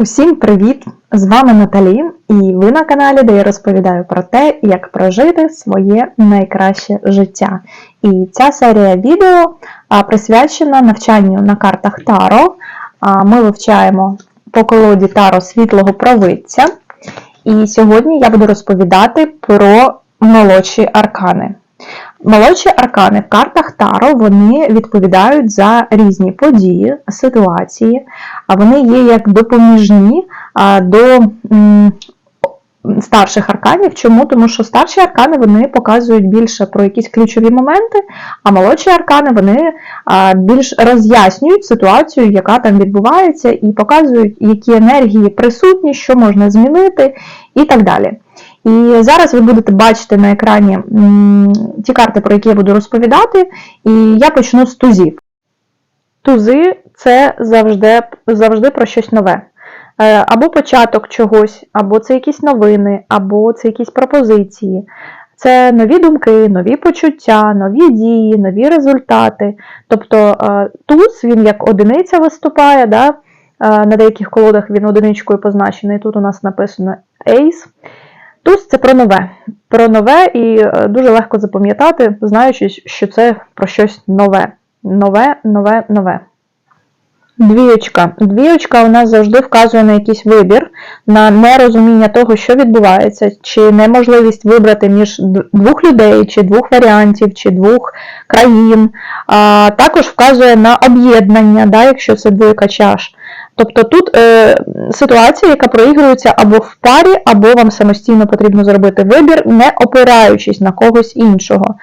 Усім привіт! З вами Наталі, і ви на каналі, де я розповідаю про те, як прожити своє найкраще життя. І ця серія відео присвячена навчанню на картах Таро. Ми вивчаємо по колоді Таро світлого провидця. І сьогодні я буду розповідати про молодші аркани. Молодші аркани в картах Таро вони відповідають за різні події, ситуації, а вони є як допоміжні до старших арканів. Чому? Тому що старші аркани вони показують більше про якісь ключові моменти, а молодші аркани вони більш роз'яснюють ситуацію, яка там відбувається, і показують, які енергії присутні, що можна змінити і так далі. І зараз ви будете бачити на екрані ті карти, про які я буду розповідати, і я почну з тузів. Тузи це завжди, завжди про щось нове. Е, Або початок чогось, або це якісь новини, або це якісь пропозиції. Це нові думки, нові почуття, нові дії, нові результати. Тобто е, туз, він як одиниця виступає, да? е, на деяких колодах він одиничкою позначений. Тут у нас написано Ace. Туз це про нове. Про нове і е, дуже легко запам'ятати, знаючи, що це про щось нове. Нове, нове, нове. Двієчка. Двієчка у нас завжди вказує на якийсь вибір, на нерозуміння того, що відбувається, чи неможливість вибрати між двох людей, чи двох варіантів, чи двох країн. А, також вказує на об'єднання, да, якщо це двойка чаш. Тобто тут е, ситуація, яка проігрується або в парі, або вам самостійно потрібно зробити вибір, не опираючись на когось іншого.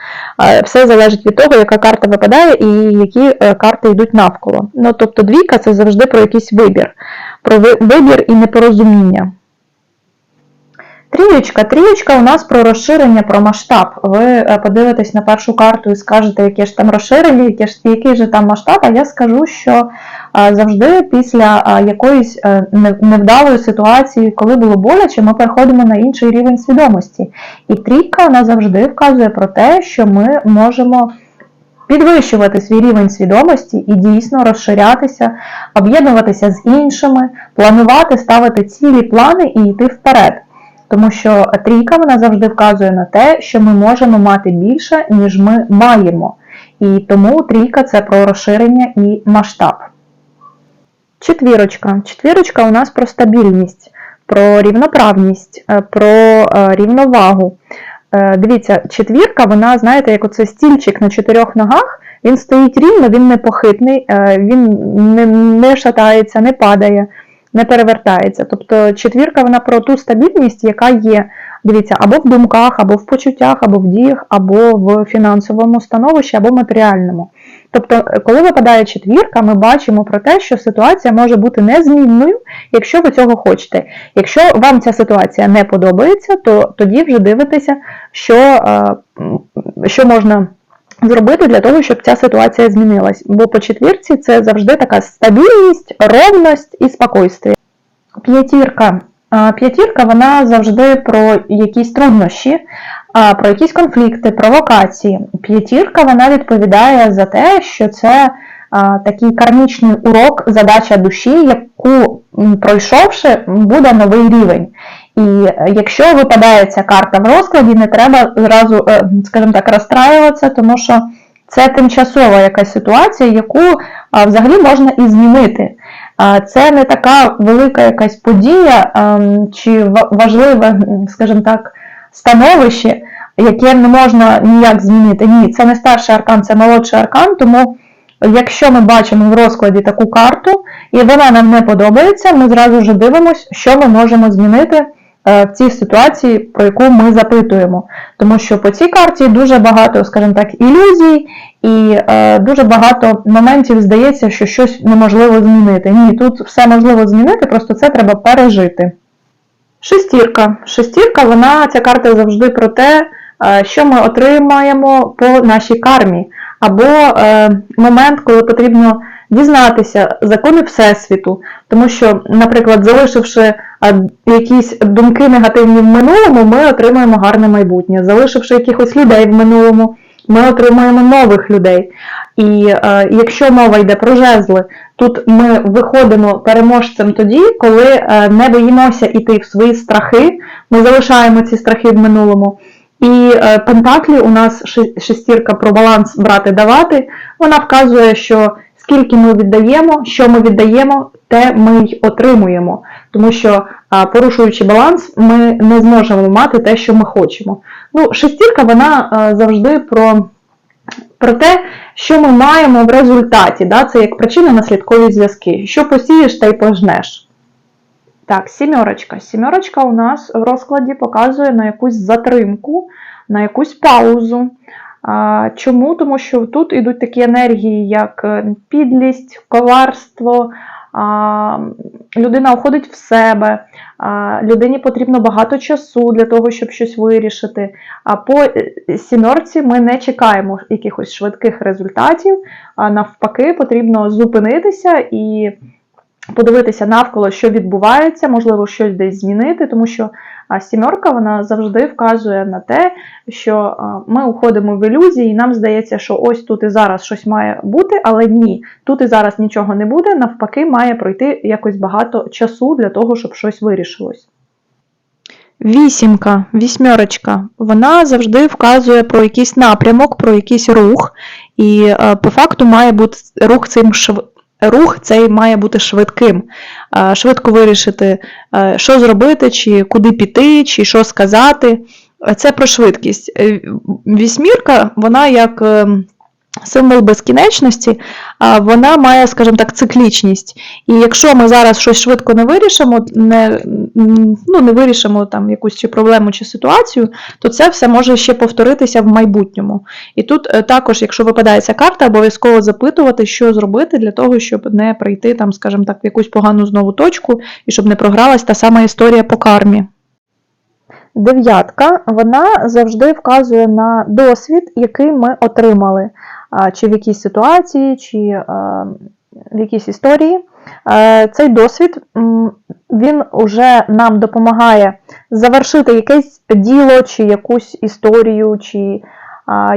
Е, все залежить від того, яка карта випадає і які е, карти йдуть навколо. Ну, тобто двійка це завжди про якийсь вибір, про ви- вибір і непорозуміння. Трієчка. Трієчка у нас про розширення, про масштаб. Ви е, подивитесь на першу карту і скажете, яке ж там розширення, яке ж, який же там масштаб, а я скажу, що завжди після якоїсь е, невдалої ситуації, коли було боляче, ми переходимо на інший рівень свідомості. І трійка вона завжди вказує про те, що ми можемо підвищувати свій рівень свідомості і дійсно розширятися, об'єднуватися з іншими, планувати, ставити цілі плани і йти вперед. Тому що трійка вона завжди вказує на те, що ми можемо мати більше, ніж ми маємо. І тому трійка це про розширення і масштаб. Четвірочка. Четвірочка у нас про стабільність, про рівноправність, е, про е, рівновагу. Е, Дивіться, четвірка, вона, знаєте, як оце стільчик на чотирьох ногах, він стоїть рівно, він не похитний, е, він не шатається, не падає, не перевертається. Тобто четвірка вона про ту стабільність, яка є, дивіться, або в думках, або в почуттях, або в діях, або в фінансовому становищі, або матеріальному. Тобто, коли випадає четвірка, ми бачимо про те, що ситуація може бути незмінною, якщо ви цього хочете. Якщо вам ця ситуація не подобається, то тоді вже дивитеся, що, е, що можна зробити для того, щоб ця ситуація змінилась. Бо по четвірці це завжди така стабільність, ровність і спокійствие. П'ятірка. П'ятірка вона завжди про якісь труднощі, про якісь конфлікти, провокації. П'ятірка вона відповідає за те, що це такий кармічний урок, задача душі, яку пройшовши, буде новий рівень. І якщо випадає ця карта в розкладі, не треба зразу, е, скажімо так, розстраюватися, тому що це тимчасова якась ситуація, яку взагалі можна і змінити. Це не така велика якась подія чи ва- важливе, скажімо так, становище, яке не можна ніяк змінити. Ні, це не старший аркан, це молодший аркан, тому якщо ми бачимо в розкладі таку карту, і вона нам не подобається, ми зразу ж дивимося, що ми можемо змінити в цій ситуації, про яку ми запитуємо. Тому що по цій карті дуже багато, скажімо так, ілюзій, і е, дуже багато моментів здається, що щось неможливо змінити. Ні, тут все можливо змінити, просто це треба пережити. Шестірка. Шестірка, вона, ця карта завжди про те, е, що ми отримаємо по нашій кармі. Або е, момент, коли потрібно дізнатися закони Всесвіту. Тому що, наприклад, залишивши якісь думки негативні в минулому, ми отримуємо гарне майбутнє. Залишивши якихось людей в минулому, ми отримуємо нових людей. І е, якщо мова йде про жезли, Тут ми виходимо переможцем тоді, коли е, не боїмося йти в свої страхи, ми залишаємо ці страхи в минулому. І е, Пентаклі у нас шестірка про баланс брати-давати. Вона вказує, що скільки ми віддаємо, що ми віддаємо, те ми й отримуємо. Тому що, порушуючи баланс, ми не зможемо мати те, що ми хочемо. Ну, шестірка вона завжди про, про те, що ми маємо в результаті. Да? Це як причинно-наслідкові зв'язки. Що посієш, та й пожнеш. Так, сімерочка. Сімерочка у нас в розкладі показує на якусь затримку, на якусь паузу. Чому? Тому що тут йдуть такі енергії, як е, підлість, коварство, людина уходить в себе, людині потрібно багато часу для того, щоб щось вирішити. А по е, сімерці ми не чекаємо якихось швидких результатів, а навпаки, потрібно зупинитися і подивитися навколо, що відбувається, можливо, щось десь змінити, тому що а, сімерка вона завжди вказує на те, що ми уходимо в ілюзії, і нам здається, що ось тут і зараз щось має бути, але ні, тут і зараз нічого не буде. Навпаки, має пройти якось багато часу для того, щоб щось вирішилось. Вісімка, вісьмерочка, вона завжди вказує про якийсь напрямок, про якийсь рух, і е, по факту має бути рух цим шв... рух цей має бути швидким. Швидко вирішити, що зробити, чи куди піти, чи що сказати. Це про швидкість. Е, Вісьмірка, вона як е, символ безкінечності, вона має, скажімо так, циклічність. І якщо ми зараз щось швидко не вирішимо, не, ну, не вирішимо там якусь чи проблему чи ситуацію, то це все може ще повторитися в майбутньому. І тут е, також, якщо випадає ця карта, обов'язково запитувати, що зробити для того, щоб не прийти там, скажімо так, в якусь погану знову точку, і щоб не програлась та сама історія по кармі. Дев'ятка, вона завжди вказує на досвід, який ми отримали, чи в якійсь ситуації, чи в якійсь історії. Цей досвід він вже нам допомагає завершити якесь діло, чи якусь історію, чи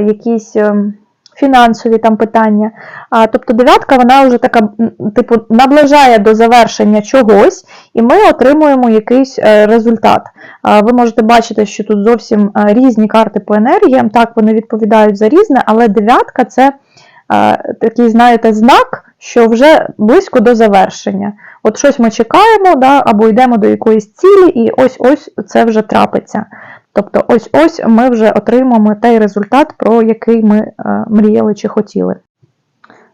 якісь ем, фінансові там питання. А, тобто дев'ятка вона вже така, типу, наближає до завершення чогось, і ми отримуємо якийсь е, результат. А, Ви можете бачити, що тут зовсім е, різні карти по енергіям. Так, вони відповідають за різне, але дев'ятка це е, такий, знаєте, знак, що вже близько до завершення. От щось ми чекаємо, да, або йдемо до якоїсь цілі, і ось-ось це вже трапиться. Тобто, ось-ось ми вже отримаємо той результат, про який ми е, мріяли чи хотіли.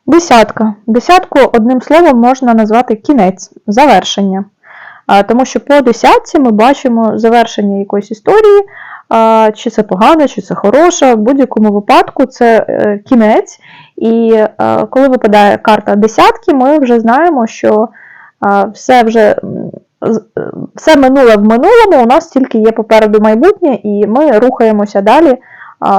Десятка. Десятку одним словом можна назвати кінець, завершення. Тому що по десятці ми бачимо завершення якоїсь історії, чи це погано, чи це хороше. В будь-якому випадку це е, кінець. І е, коли випадає карта десятки, ми вже знаємо, що все вже все минуле в минулому, у нас тільки є попереду майбутнє, і ми рухаємося далі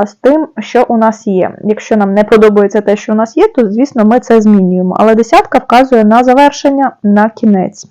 з тим, що у нас є. Якщо нам не подобається те, що у нас є, то звісно ми це змінюємо. Але десятка вказує на завершення, на кінець.